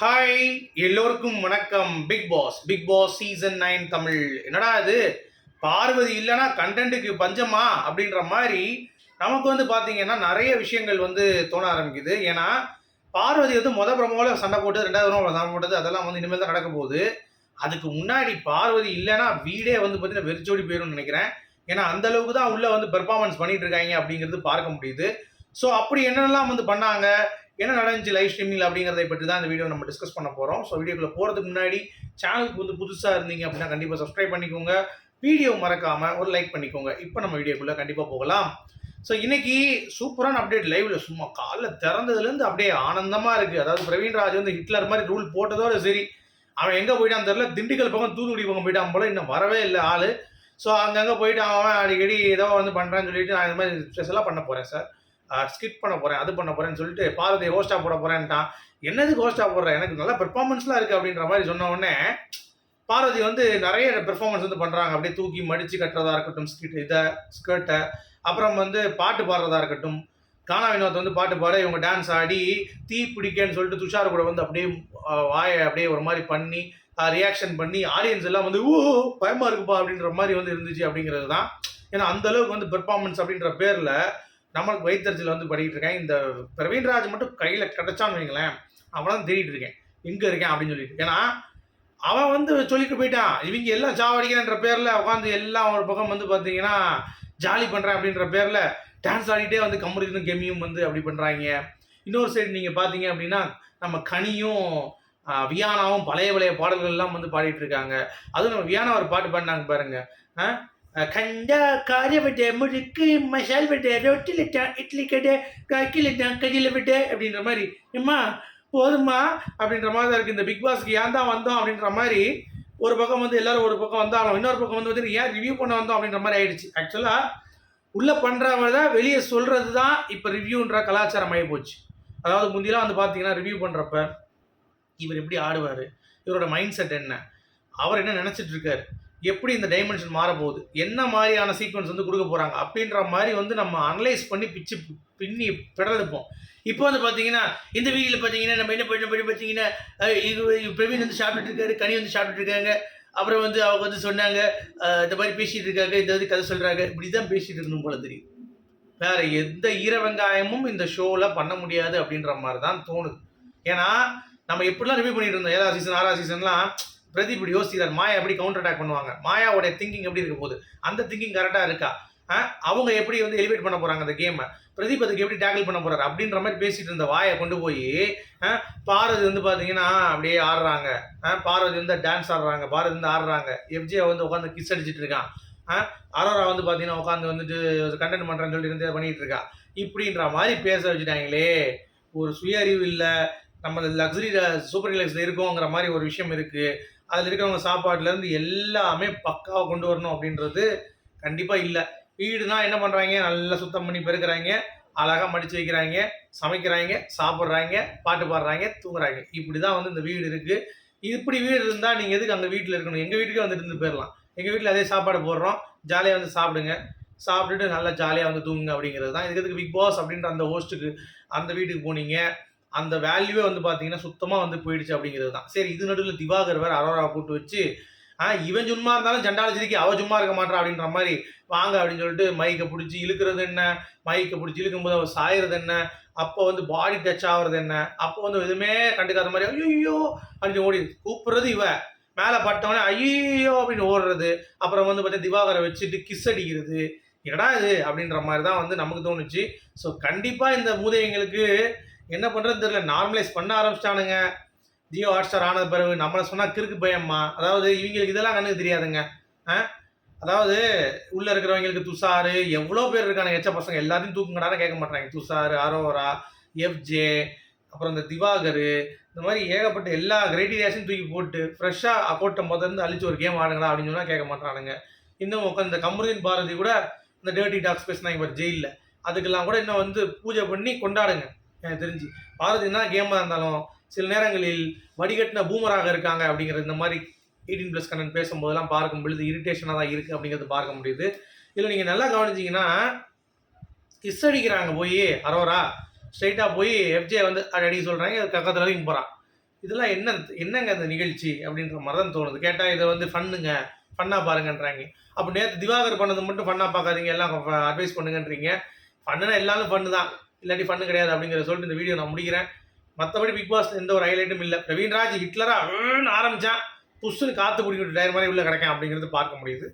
Hi எல்லோருக்கும் வணக்கம். Bigg Boss Bigg Boss season nine Tamil. என்னடா இது? பார்வதி இல்லைன்னா கண்டென்ட்டுக்கு பஞ்சமா? அப்படின்ற மாதிரி நமக்கு வந்து பார்த்தீங்கன்னா நிறைய விஷயங்கள் வந்து தோண ஆரம்பிக்குது. ஏன்னா பார்வதி வந்து முத பிரமோல சண்டை போட்டு ரெண்டாவது பிரமோல சண்டை போட்டது அதெல்லாம் வந்து இனிமேல் தான் நடக்க போகுது. அதுக்கு முன்னாடி பார்வதி இல்லைன்னா வீடே வந்து பார்த்தீங்கன்னா வெறிச்சோடி போயிடும்னு நினைக்கிறேன். ஏன்னா அந்த அளவுக்கு தான் உள்ளே வந்து பெர்ஃபார்மன்ஸ் பண்ணிட்டு இருக்காங்க அப்படிங்கிறது பார்க்க முடியுது. ஸோ அப்படி என்னென்னலாம் வந்து பண்ணாங்க? என்ன நடந்துச்சு லைவ் ஸ்ட்ரீமிங் அப்படிங்கிறத பற்றி தான் இந்த வீடியோ நம்ம டிஸ்கஸ் பண்ண போகிறோம் ஸோ வீடியோக்குள்ள போகிறதுக்கு முன்னாடி சேனலுக்கு வந்து புதுசாக இருந்தீங்க அப்படின்னா கண்டிப்பாக சப்ஸ்கிரைப் பண்ணிக்கோங்க. வீடியோ மறக்காமல் ஒரு லைக் பண்ணிக்கோங்க. இப்போ நம்ம வீடியோக்குள்ளே கண்டிப்பாக போகலாம். ஸோ இன்னைக்கு சூப்பரான அப்டேட் லைவ்ல சும்மா காலைல திறந்ததுலேருந்து அப்படியே ஆனந்தமாக இருக்குது அதாவது பிரவீன் ராஜ் வந்து ஹிட்லர் மாதிரி ரூல் போட்டதோட சரி. அவன் எங்கே போயிட்டான் தெரில திண்டுக்கல் பக்கம் தூத்துக்குடி பக்கம் போயிட்டான் போல. இன்னும் வரவே இல்லை ஆள். ஸோ அங்கங்கே போயிட்டு அவன் அடிக்கடி ஏதோ வந்து பண்ணுறான்னு சொல்லிட்டு நான் இந்த மாதிரி ஸ்பெஷலாக பண்ண போகிறேன் சார் ஸ்கிட் பண்ண போகிறேன் அது பண்ண போகிறேன்னு சொல்லிட்டு பாரதியை ஹோஸ்டாக போட போகிறேன்ட்டான் என்னதுக்கு ஹோஸ்டாக போடுறேன் எனக்கு நல்ல பெர்ஃபார்மன்ஸ்லாம் இருக்குது அப்படின்ற மாதிரி சொன்ன உடனே பாரதி வந்து நிறைய பெர்ஃபார்மன்ஸ் வந்து பண்ணுறாங்க அப்படியே தூக்கி மடித்து கட்டுறதா இருக்கட்டும் ஸ்கிட் இதை ஸ்கர்ட்டை அப்புறம் வந்து பாட்டு பாடுறதா இருக்கட்டும். கானா வினோத் வந்து பாட்டு பாட இவங்க டான்ஸ் ஆடி தீ பிடிக்கன்னு சொல்லிட்டு துஷார் கூட வந்து அப்படியே வாயை அப்படியே ஒரு மாதிரி பண்ணி ரியாக்ஷன் பண்ணி ஆடியன்ஸ் எல்லாம் வந்து ஓ பயமா இருக்குப்பா அப்படின்ற மாதிரி வந்து இருந்துச்சு அப்படிங்கிறது தான். ஏன்னா அந்த அளவுக்கு வந்து பெர்ஃபார்மன்ஸ் அப்படின்ற பேரில் நம்மளுக்கு வைத்தறிச்சல் வந்து படிக்கிட்டு இருக்கேன். இந்த பிரவீன்ராஜ் மட்டும் கையில் கிடச்சான்னு வைங்களேன் அவன் தேடிட்டு இருக்கேன். எங்கே இருக்கேன் அப்படின்னு சொல்லிட்டு ஏன்னா அவன் வந்து சொல்லிட்டு போயிட்டான். இவங்க எல்லாம் சாவடிக்கிறன்ற பேரில் உட்காந்து எல்லாம் ஒரு பக்கம் வந்து பார்த்தீங்கன்னா ஜாலி பண்ணுறேன் அப்படின்ற பேரில் டான்ஸ் ஆடிட்டே வந்து கம்முடிக்கணும் கெமியும் வந்து அப்படி பண்ணுறாங்க இன்னொரு சைடு நீங்கள் பார்த்தீங்க அப்படின்னா நம்ம கனியும் வியானாவும் பழைய பழைய பாடல்கள்லாம் வந்து பாடிட்டு இருக்காங்க. அதுவும் நம்ம வியானா ஒரு பாட்டு பாடினாங்க பாருங்கள் கண்டா காரிய விட்டு முழுக்கு மசால் விட்டு ரொட்டில இட்லி கடை கக்கில கஜில விட்டு அப்படின்ற மாதிரி ஏம்மா போதுமா அப்படின்ற மாதிரி தான் இருக்கு இந்த பிக் பாஸ்க்கு ஏன் தான் வந்தோம் அப்படின்ற மாதிரி ஒரு பக்கம் வந்து எல்லாரும் ஒரு பக்கம் வந்தாலும் இன்னொரு பக்கம் வந்து வந்து ஏன் ரிவ்யூ பண்ண வந்தோம் அப்படின்ற மாதிரி ஆயிடுச்சு. ஆக்சுவலாக உள்ள பண்றவங்க தான் வெளியே சொல்றது தான் இப்போ ரிவ்யூன்ற கலாச்சாரம் ஆகி போச்சு. அதாவது முந்திலாம் வந்து பார்த்தீங்கன்னா ரிவ்யூ பண்ணுறப்ப இவர் எப்படி ஆடுவார்? இவரோட மைண்ட் செட் என்ன? அவர் என்ன நினச்சிட்டு இருக்காரு? எப்படி இந்த டைமென்ஷன் மாறப்போகுது? என்ன மாதிரியான சீக்வன்ஸ் வந்து கொடுக்க போகிறாங்க அப்படின்ற மாதிரி வந்து நம்ம அனலைஸ் பண்ணி பிச்சு பின்னி பிடலெடுப்போம் இப்போ வந்து பார்த்தீங்கன்னா இந்த வீடியோவில் பார்த்தீங்கன்னா நம்ம என்ன பண்ணி பண்ணி பார்த்தீங்கன்னா இது பிரவீன் வந்து சாப்பிட்டுட்டு இருக்காரு கனி வந்து சாப்பிட்டுட்டு இருக்காங்க. அப்புறம் வந்து அவங்க வந்து சொன்னாங்க இந்த மாதிரி பேசிகிட்டு இருக்காங்க இந்த வந்து கதை சொல்கிறாங்க இப்படி தான் பேசிகிட்டு இருக்கணும் போல தெரியும் வேறு எந்த ஈர வெங்காயமும் இந்த ஷோவில் பண்ண முடியாது அப்படின்ற மாதிரி தான் தோணுது. ஏன்னா நம்ம எப்படிலாம் ரிவ்யூ பண்ணிட்டு இருந்தோம்? ஏழாவது சீசன் ஆறாவது சீசன்லாம் பிரதீப் இப்படி யோசிக்கிறார் மாயா எப்படி கவுண்டர் அட்டாக் பண்ணுவாங்க? மாயாவோடைய திங்கிங் எப்படி இருக்க போகுது? அந்த திங்கிங் கரெக்டாக இருக்கா? அவங்க எப்படி வந்து எலிவேட் பண்ண போறாங்க அந்த கேமை பிரதீப் அதுக்கு எப்படி டேக்கிள் பண்ண போறாரு? அப்படின்ற மாதிரி பேசிட்டு இருந்த வாயை கொண்டு போய் பார்வதி வந்து பார்த்தீங்கன்னா அப்படியே ஆடுறாங்க. அஹ் பார்வதி வந்து டான்ஸ் ஆடுறாங்க. பார்வதி வந்து ஆடுறாங்க. எஃப்ஜியை வந்து உட்காந்து கிஸ் அடிச்சிட்டு இருக்கான் அரோரா வந்து பார்த்தீங்கன்னா உட்காந்து வந்துட்டு கண்டென்ட் பண்ணுறேன்னு சொல்லிட்டு இருந்து பண்ணிட்டு இருக்கா. இப்படின்ற மாதிரி பேச வச்சுட்டாங்களே. ஒரு சுய அறிவு இல்லை. நம்ம லக்ஸரி சூப்பர் ரிலாக்ஸில் இருக்கோங்கிற மாதிரி ஒரு விஷயம் இருக்குது அதில் இருக்கிறவங்க சாப்பாட்டுல இருந்து எல்லாமே பக்காவாக கொண்டு வரணும் அப்படின்றது கண்டிப்பாக இல்லை. வீடுனா என்ன பண்ணுறாங்க நல்லா சுத்தம் பண்ணி பெருக்கிறாங்க. அழகாக மடித்து வைக்கிறாங்க. சமைக்கிறாங்க. சாப்பிட்றாங்க. பாட்டு பாடுறாங்க. தூங்குறாங்க. இப்படி தான் வந்து இந்த வீடு இருக்குது இப்படி வீடு இருந்தால் நீங்கள் எதுக்கு அந்த வீட்டில் இருக்கணும்? எங்கள் வீட்டுக்கே வந்துட்டு இருந்து போயிடலாம். எங்கள் வீட்டில் அதே சாப்பாடு போடுறோம். ஜாலியாக வந்து சாப்பிடுங்க. சாப்பிட்டுட்டு நல்லா ஜாலியாக வந்து தூங்குங்க அப்படிங்கிறது தான். இதுக்கு எதுக்கு பிக் பாஸ் அப்படின்ற அந்த ஹோஸ்ட்டுக்கு அந்த வீட்டுக்கு போனீங்க. அந்த வேல்யூவே வந்து பார்த்தீங்கன்னா சுத்தமாக வந்து போயிடுச்சு அப்படிங்கிறது தான். சரி இது நடுவில் திவாகர் வேறு அரோரா கூட்டு வச்சு ஆ இவன் சும்மா இருந்தாலும் சண்டாலச்சிரிக்கு அவ சும்மா இருக்க மாட்டா அப்படின்ற மாதிரி வாங்க அப்படின்னு சொல்லிட்டு மைக்கை பிடிச்சி இழுக்கிறது என்ன? மைக்கை பிடிச்சி இழுக்கும்போது அவள் சாயறது என்ன? அப்போ வந்து பாடி டச் ஆகிறது என்ன? அப்போ வந்து எதுவுமே கண்டுக்காத மாதிரி ஐயோ அப்படின்னு ஓடி கூப்பிடுறது இவ. மேலே பட்டவனே ஐயோ அப்படின்னு ஓடுறது. அப்புறம் வந்து பார்த்தீங்கன்னா திவாகரை வச்சுட்டு கிஸ் அடிக்கிறது. என்னடா இது? அப்படின்ற மாதிரி தான் வந்து நமக்கு தோணுச்சு. ஸோ கண்டிப்பாக இந்த மூதைங்களுக்கு என்ன பண்ணுறது தெரியல. நார்மலைஸ் பண்ண ஆரம்பிச்சிட்டானுங்க. ஜியோ ஹாட்ஸ்டார் ஆனது பிறகு நம்மளை சொன்னால் கிறுக்கு பயம்மா. அதாவது இவங்களுக்கு இதெல்லாம் கண்ணுக்கு தெரியாதுங்க. ஆ? அதாவது உள்ளே இருக்கிறவங்களுக்கு துஷார் எவ்வளோ பேர் இருக்காங்க எச்ச பசங்க. எல்லாத்தையும் தூக்குங்கடான்னு கேட்க மாட்டாங்க துஷார் அரோரா எஃப்ஜே அப்புறம் இந்த திவாகர் இந்த மாதிரி ஏகப்பட்ட எல்லா கிரைட்டீரியாஸையும் தூக்கி போட்டு ஃப்ரெஷ்ஷாக அக்கௌண்ட்டை முதல்ல அழிச்சு ஒரு கேம் ஆடுங்களா அப்படின்னு சொன்னால் கேட்க மாட்டானுங்க இன்னும் உட்காந்து இந்த கமருதீன் பாரதி கூட இந்த டேர்ட்டி டாக்ஸ் பேசினாங்க இப்போ ஜெயிலில். அதுக்கெல்லாம் கூட இன்னும் வந்து பூஜை பண்ணி கொண்டாடுங்க. எனக்கு தெரிஞ்சு. என்ன கேமாக இருந்தாலும் சில நேரங்களில் வடிகட்டின பூமராக இருக்காங்க அப்படிங்கிறது இந்த மாதிரி எயிட்டீன் ப்ளஸ் கண்ணன் பேசும்போதெல்லாம் பார்க்கும் பொழுது இரிட்டேஷனாக தான் இருக்குது அப்படிங்கிறது பார்க்க முடியுது. இதில் நீங்கள் நல்லா கவனிச்சிங்கன்னா கிஸ் அடிக்கிறாங்க போய் அரோரா ஸ்ட்ரைட்டாக போய் எஃப்ஜே வந்து அடி சொல்கிறாங்க அது பக்கத்துல வரைக்கும் போகிறான் இதெல்லாம் என்ன என்னங்க இந்த நிகழ்ச்சி அப்படின்ற மாதிரி தான் தோணுது. கேட்டால் இதை வந்து ஃபன்னுங்க ஃபன்னாக பாருங்கன்றாங்க. அப்போ நேற்று திவாகர் பண்ணது மட்டும் ஃபன்னாக பார்க்காதீங்க எல்லாம் அட்வைஸ் பண்ணுங்கன்றீங்க. ஃபன்னுனா எல்லாரும் ஃபன்னு தான் இல்லாட்டி ஃபன்னு கிடையாது அப்படிங்கிற சொல்லிட்டு இந்த வீடியோ நான் முடிக்கிறேன். மற்றபடி பிக் பாஸ் எந்த ஒரு ஹைலைட்டும் இல்லை. பிரவீன்ராஜ் ஹிட்லராக ஆரம்பித்தான் புஷ்ஷுன்னு காற்று பிடிக்கிட்டு டயர் மாதிரி உள்ளே கிடைக்கேன் அப்படிங்கிறது பார்க்க முடியுது.